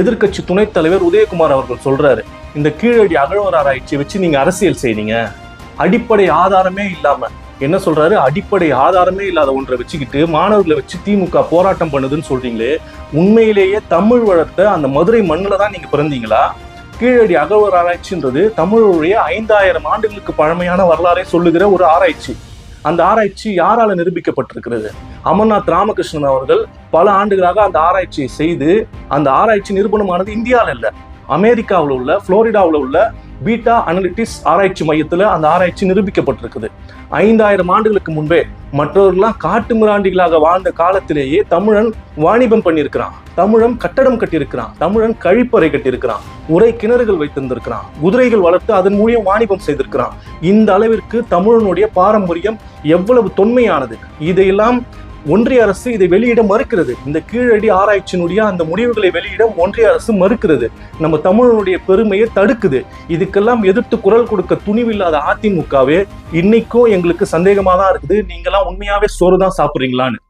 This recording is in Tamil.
எதிர்க்கட்சி துணைத் தலைவர் உதயகுமார் அவர்கள் சொல்றாரு இந்த கீழடி அகழ்வர் ஆராய்ச்சியை வச்சு நீங்க அரசியல் செய்றீங்க. அடிப்படை ஆதாரமே இல்லாம என்ன சொல்றாரு? அடிப்படை ஆதாரமே இல்லாத ஒன்றை வச்சுக்கிட்டு மாணவர்களை வச்சு திமுக போராட்டம் பண்ணுதுன்னு சொல்றீங்களே உண்மையிலேயே தமிழ் வளர்த்த அந்த மதுரை மண்ணில் தான் நீங்க பிறந்தீங்களா? கீழடி அகழ்வர் ஆராய்ச்சின்றது தமிழுடைய ஐந்தாயிரம் ஆண்டுகளுக்கு பழமையான வரலாறை சொல்லுகிற ஒரு ஆராய்ச்சி. அந்த ஆராய்ச்சி யாரால நிரூபிக்கப்பட்டிருக்கிறது? அமர்நாத் ராமகிருஷ்ணன் அவர்கள் பல ஆண்டுகளாக அந்த ஆராய்ச்சியை செய்து அந்த ஆராய்ச்சி நிரூபணமானது இந்தியாவில் இல்லை அமெரிக்காவில் உள்ள புளோரிடாவில் உள்ள பீட்டா அனலிட்டிஸ் ஆராய்ச்சி மையத்தில் அந்த ஆராய்ச்சி நிரூபிக்கப்பட்டிருக்குது. ஐந்தாயிரம் ஆண்டுகளுக்கு முன்பே மற்றவர்கள்லாம் காட்டு மிராண்டிகளாக வாழ்ந்த காலத்திலேயே தமிழன் வாணிபம் பண்ணியிருக்கிறான். தமிழன் கட்டடம் கட்டியிருக்கிறான். தமிழன் கழிப்பறை கட்டியிருக்கிறான். உரை கிணறுகள் வைத்திருந்திருக்கிறான். குதிரைகள் வளர்த்து அதன் மூலியம் வாணிபம் செய்திருக்கிறான். இந்த அளவிற்கு தமிழனுடைய பாரம்பரியம் எவ்வளவு தொன்மையானது. இதையெல்லாம் ஒன்றிய அரசு இதை வெளியிட மறுக்கிறது. இந்த கீழடி ஆராய்ச்சியினுடைய அந்த முடிவுகளை வெளியிட ஒன்றிய அரசு மறுக்கிறது. நம்ம தமிழனுடைய பெருமையை தடுக்குது. இதுக்கெல்லாம் எதிர்த்து குரல் கொடுக்க துணிவில்லாத அதிமுகவே இன்னைக்கும் எங்களுக்கு சந்தேகமாக தான் இருக்குது. நீங்களாம் உண்மையாவே சோறு தான் சாப்பிட்றீங்களான்னு.